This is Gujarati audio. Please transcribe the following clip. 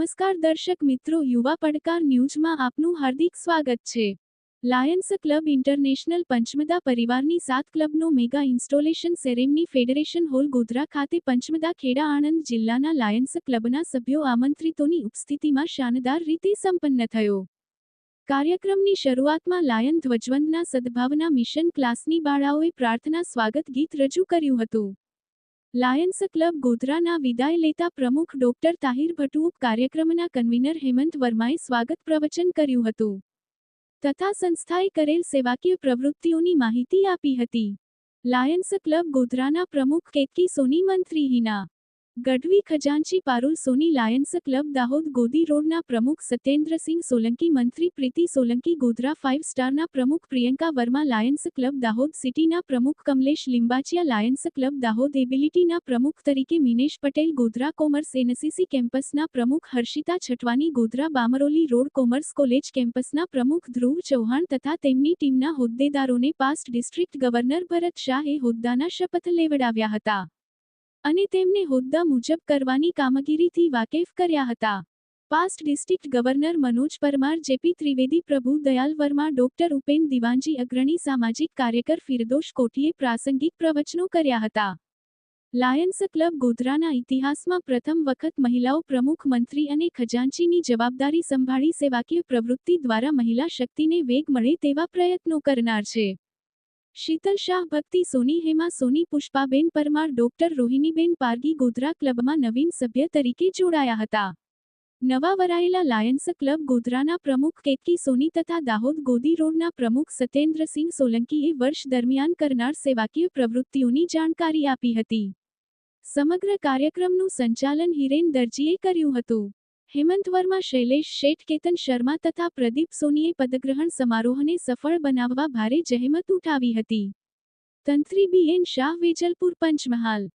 નમસ્કાર દર્શક મિત્રો, યુવા પડકાર ન્યૂઝમાં આપનું હાર્દિક સ્વાગત છે. લાયન્સ ક્લબ ઇન્ટરનેશનલ પંચમદા પરિવારની સાત ક્લબનો mega installation ceremony federation hall Godhra ખાતે પંચમદા ખેડા આણંદ જિલ્લાના લાયન્સ ક્લબના સભ્યો આમંત્રિતોની ઉપસ્થિતિમાં શાનદાર રીતે સંપન્ન થયો. કાર્યક્રમની શરૂઆતમાં લાયન ધ્વજવંદના સદભાવના મિશન ક્લાસની બાળાઓએ પ્રાર્થના સ્વાગત ગીત રજૂ કર્યું હતું. લાયન્સ ક્લબ ગોધરાના વિદાય લેતા પ્રમુખ ડોક્ટર તાહિર ભટુપ કાર્યક્રમના કન્વીનર હેમંત વર્માએ સ્વાગત પ્રવચન કર્યું હતું. તથા સંસ્થાએ કરેલ સેવાકીય પ્રવૃત્તિઓની માહિતી આપી હતી. લાયન્સ ક્લબ ગોધરાના પ્રમુખ કેતકી સોની મંત્રી હિના ગઢવી ખજાનચી પારુલ સોની લાયન્સ ક્લબ દાહોદ ગોદી રોડના પ્રમુખ સત્યેન્દ્રસિંહ સોલંકી, મંત્રી પ્રીતિ સોલંકી, ગોધરા ફાઇવ સ્ટારના પ્રમુખ પ્રિયંકા વર્મા, લાયન્સ ક્લબ દાહોદ સિટીના પ્રમુખ કમલેશ લિંબાચિયા, લાયન્સ ક્લબ દાહોદ એબિલિટીના પ્રમુખ તરીકે મિનેશ પટેલ, ગોધરા કોમર્સ એનસીસી કેમ્પસના પ્રમુખ Harshita Chhatwani Godhra Bamroli road commerce college કેમ્પસના પ્રમુખ ધ્રુવ ચૌહાણ તથા તેમની ટીમના હોદ્દેદારોને પાસ્ટ ડિસ્ટ્રિક્ટ ગવર્નર ભરત શાહે હોદ્દાના શપથ લેવડાવ્યા હતા. અને તેમને હોદ્દા મુજબ કરવાની કામગીરીથી વાકેફ કર્યા હતા. Past district governor Manoj Parmar, J P Trivedi, Prabhu Dayal Verma, doctor Upen Diwanji અગ્રણી, સામાજિક કાર્યકર ફિરદોશ કોઠીએ પ્રાસંગિક પ્રવચનો કર્યા હતા. લાયન્સ ક્લબ ગોધરાના ઇતિહાસમાં પ્રથમ વખત મહિલાઓ પ્રમુખ મંત્રી અને ખજાનચીની જવાબદારી સંભાળી સેવાકીય પ્રવૃત્તિ દ્વારા મહિલા શક્તિને વેગ મળે તેવા પ્રયત્નો કરનાર છે. શીતલ શાહ ભક્તિ સોની હેમા સોની પુષ્પાબેન પરમાર, ડોક્ટર રોહિણીબેન પારગી ગોધરા ક્લબમાં નવીન સભ્ય તરીકે જોડાયા હતા. નવા વરાયેલા લાયન્સ ક્લબ ગોધરાના પ્રમુખ કેતકી સોની તથા દાહોદ ગોદી રોડના પ્રમુખ સત્યેન્દ્રસિંહ સોલંકીએ વર્ષ દરમિયાન કરનાર સેવાકીય પ્રવૃત્તિઓની જાણકારી આપી હતી. સમગ્ર કાર્યક્રમનું સંચાલન હિરેન દરજીએ કર્યું હતું. હેમંત વર્મા, શૈલેષ શેઠ, કેતન શર્મા તથા પ્રદીપ સોનીએ પદગ્રહણ સમારોહને સફળ બનાવવા ભારે જહેમત ઉઠાવી હતી. તંત્રી બી. એન. શાહ, વેજલપુર પંચમહાલ